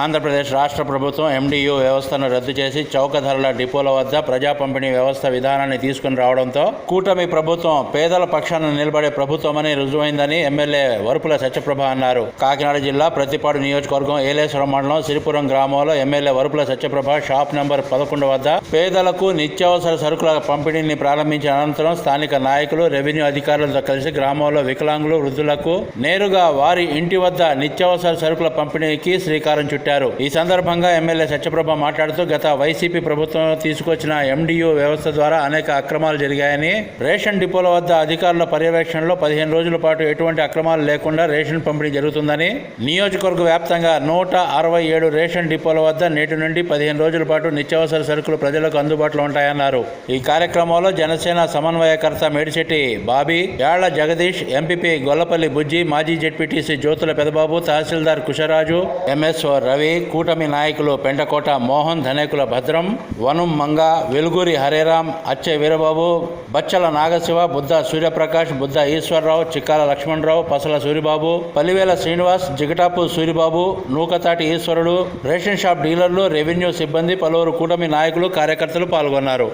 ఆంధ్రప్రదేశ్ రాష్ట్ర ప్రభుత్వం ఎండియు వ్యవస్థను రద్దు చేసి చౌక ధరల డిపోల వద్ద ప్రజా పంపిణీ వ్యవస్థ విధానాన్ని తీసుకుని రావడంతో కూటమి ప్రభుత్వం పేదల పక్షాన నిలబడే ప్రభుత్వమని రుజువైందని ఎమ్మెల్యే వరుపుల సత్యప్రభ అన్నారు. కాకినాడ జిల్లా ప్రతిపాడు నియోజకవర్గం ఏలేశ్వరం మండలం సిరిపురం గ్రామంలో MLA Varupula Satyaprabha shop number పదకొండు వద్ద పేదలకు నిత్యావసర సరుకుల పంపిణీని ప్రారంభించిన అనంతరం స్థానిక నాయకులు రెవెన్యూ అధికారులతో కలిసి గ్రామంలో వికలాంగులు వృద్ధులకు నేరుగా వారి ఇంటి వద్ద నిత్యావసర సరుకుల పంపిణీకి శ్రీకారం చుట్టారు. ఈ సందర్భంగా ఎమ్మెల్యే సత్యప్రభ మాట్లాడుతూ గత వైసీపీ ప్రభుత్వం తీసుకొచ్చిన ఎండియూ వ్యవస్థ ద్వారా అనేక అక్రమాలు జరిగాయని రేషన్ డిపోల వద్ద అధికారుల పర్యవేక్షణలో పదిహేను రోజుల పాటు ఎటువంటి అక్రమాలు లేకుండా రేషన్ పంపిణీ జరుగుతుందని నియోజకవర్గ వ్యాప్తంగా నూట అరవై ఏడు రేషన్ డిపోల వద్ద నేటి నుండి పదిహేను రోజుల పాటు నిత్యావసర సరుకులు ప్రజలకు అందుబాటులో ఉంటాయన్నారు. ఈ కార్యక్రమంలో జనసేన సమన్వయకర్త మేడిశెట్టి బాబీ యాళ్ళ జగదీష్ ఎంపీపీ గొల్లపల్లి బుజ్జి మాజీ జెడ్పీటీసీ జ్యోతుల పెదబాబు తహసీల్దార్ కుషరాజు ఎంఎస్ఓ రవి కూటమి నాయకులు పెంటకోట మోహన్ ధనేకుల భద్రం వనం మంగ వెలుగురి హరేరాం అచ్చే వీరబాబు బచ్చల నాగశివ బుద్ధ సూర్యప్రకాష్ బుద్ధ ఈశ్వరరావు చిక్కాల లక్ష్మణరావు పసల సూరిబాబు పల్లివేల శ్రీనివాస్ జిగటాపు సూరిబాబు నూకతాటి ఈశ్వరుడు రేషన్ షాప్ డీలర్లు రెవెన్యూ సిబ్బంది పలువురు కూటమి నాయకులు కార్యకర్తలు పాల్గొన్నారు.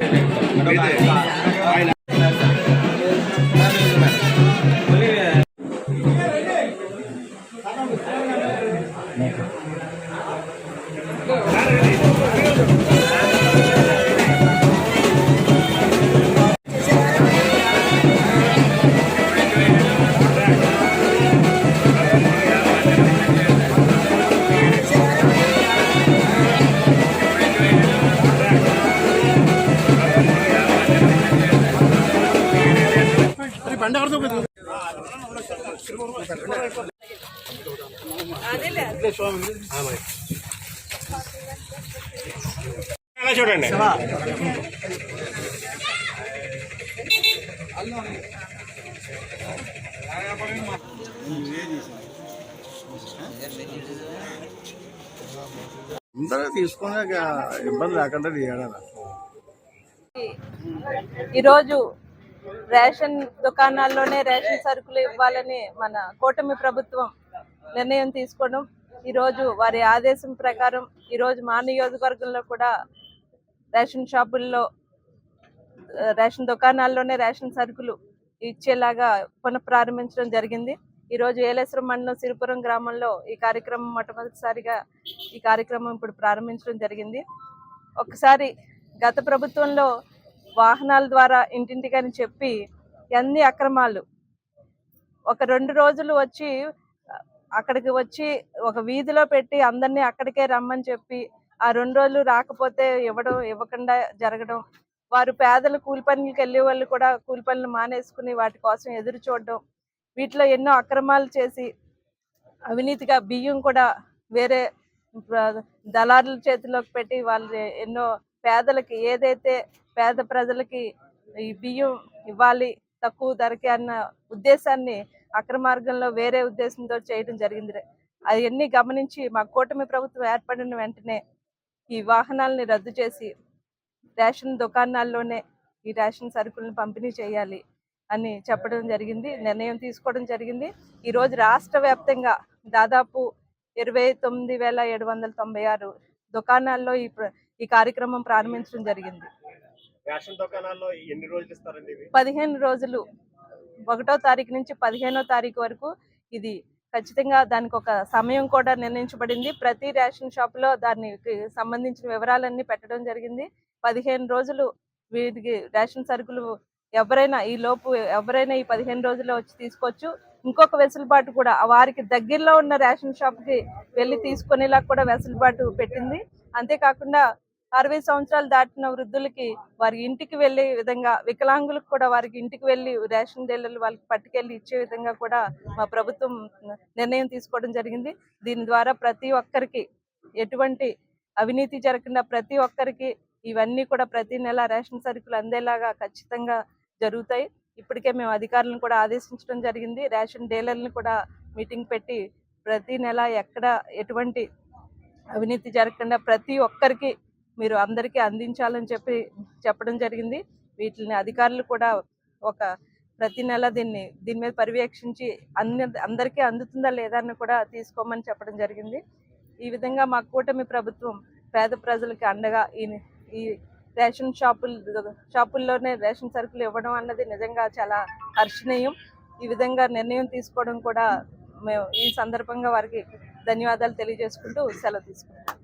అలా చూడండి. అందరూ తీసుకునే ఇబ్బంది లేకుండా తీయడాలి ఈరోజు రేషన్ దుకాణాల్లోనే రేషన్ సరుకులు ఇవ్వాలని మన కూటమి ప్రభుత్వం నిర్ణయం తీసుకోవడం ఈరోజు వారి ఆదేశం ప్రకారం ఈరోజు మా నియోజకవర్గంలో కూడా రేషన్ షాపుల్లో రేషన్ దుకాణాల్లోనే రేషన్ సరుకులు ఇచ్చేలాగా పునఃప్రారంభించడం జరిగింది. ఈరోజు ఏలేశ్వరం మండలం సిరిపురం గ్రామంలో ఈ కార్యక్రమం మొట్టమొదటిసారిగా ఈ కార్యక్రమం ఇప్పుడు ప్రారంభించడం జరిగింది. ఒకసారి గత ప్రభుత్వంలో వాహనాల ద్వారా ఇంటింటికని చెప్పి ఎన్ని అక్రమాలు. ఒక రెండు రోజులు వచ్చి అక్కడికి వచ్చి ఒక వీధిలో పెట్టి అందరినీ అక్కడికే రమ్మని చెప్పి ఆ రెండు రోజులు రాకపోతే ఇవ్వడం ఇవ్వకుండా జరగడం వారు పేదలు కూలి పనులకు వెళ్ళే వాళ్ళు కూడా కూలి పనులు మానేసుకుని వాటి కోసం ఎదురు చూడడం వీటిలో ఎన్నో అక్రమాలు చేసి అవినీతిగా బియ్యం కూడా వేరే దళారుల చేతిలోకి పెట్టి వాళ్ళు ఎన్నో పేదలకి ఏదైతే పేద ప్రజలకి ఈ బియ్యం ఇవ్వాలి తక్కువ ధరకి అన్న ఉద్దేశాన్ని అక్రమార్గంలో వేరే ఉద్దేశంతో చేయడం జరిగింది అవన్నీ గమనించి మా కూటమి ప్రభుత్వం ఏర్పడిన వెంటనే ఈ వాహనాలని రద్దు చేసి రేషన్ దుకాణాల్లోనే ఈ రేషన్ సరుకులను పంపిణీ చేయాలి అని చెప్పడం జరిగింది నిర్ణయం తీసుకోవడం జరిగింది. ఈరోజు రాష్ట్ర వ్యాప్తంగా దాదాపు ఇరవై తొమ్మిది వేల ఏడు వందల తొంభై ఆరు దుకాణాల్లో ఈ ప్ర- ఈ కార్యక్రమం ప్రారంభించడం జరిగింది. రేషన్ దుకాణాల్లో ఎన్ని రోజులు ఇస్తారండి ఇవి? పదిహేను రోజులు. ఒకటో తారీఖు నుంచి పదిహేనో తారీఖు వరకు ఇది ఖచ్చితంగా దానికి ఒక సమయం కూడా నిర్ణయించబడింది. ప్రతి రేషన్ షాపులో దానికి సంబంధించిన వివరాలన్నీ పెట్టడం జరిగింది. పదిహేను రోజులు వీటికి రేషన్ సరుకులు ఎవరైనా ఈ లోపు ఎవరైనా ఈ పదిహేను రోజుల్లో వచ్చి తీసుకోవచ్చు. ఇంకొక వెసులుబాటు కూడా వారికి దగ్గరలో ఉన్న రేషన్ షాప్కి వెళ్ళి తీసుకునేలా కూడా వెసులుబాటు పెట్టింది. అంతేకాకుండా అరవై సంవత్సరాలు దాటిన వృద్ధులకి వారి ఇంటికి వెళ్ళే విధంగా వికలాంగులకు కూడా వారికి ఇంటికి వెళ్ళి రేషన్ డీలర్లు వాళ్ళకి పట్టుకెళ్ళి ఇచ్చే విధంగా కూడా మా ప్రభుత్వం నిర్ణయం తీసుకోవడం జరిగింది. దీని ద్వారా ప్రతి ఒక్కరికి ఎటువంటి అవినీతి జరగకుండా ప్రతి ఒక్కరికి ఇవన్నీ కూడా ప్రతి నెల రేషన్ సరుకులు అందేలాగా ఖచ్చితంగా జరుగుతాయి. ఇప్పటికే మేము అధికారులను కూడా ఆదేశించడం జరిగింది. రేషన్ డీలర్లను కూడా మీటింగ్ పెట్టి ప్రతి నెల ఎక్కడ ఎటువంటి అవినీతి జరగకుండా ప్రతి ఒక్కరికి మీరు అందరికీ అందించాలని చెప్పి చెప్పడం జరిగింది. వీటిని అధికారులు కూడా ఒక ప్రతి నెల దీన్ని దీని మీద పర్యవేక్షించి అన్ని అందరికీ అందుతుందా లేదా అని కూడా తీసుకోమని చెప్పడం జరిగింది. ఈ విధంగా మా కూటమి ప్రభుత్వం పేద ప్రజలకి అండగా ఈ ఈ రేషన్ షాపులు షాపుల్లోనే రేషన్ సరుకులు ఇవ్వడం అన్నది నిజంగా చాలా హర్షణీయం. ఈ విధంగా నిర్ణయం తీసుకోవడం కూడా మేము ఈ సందర్భంగా వారికి ధన్యవాదాలు తెలియజేసుకుంటూ సెలవు తీసుకుంటాం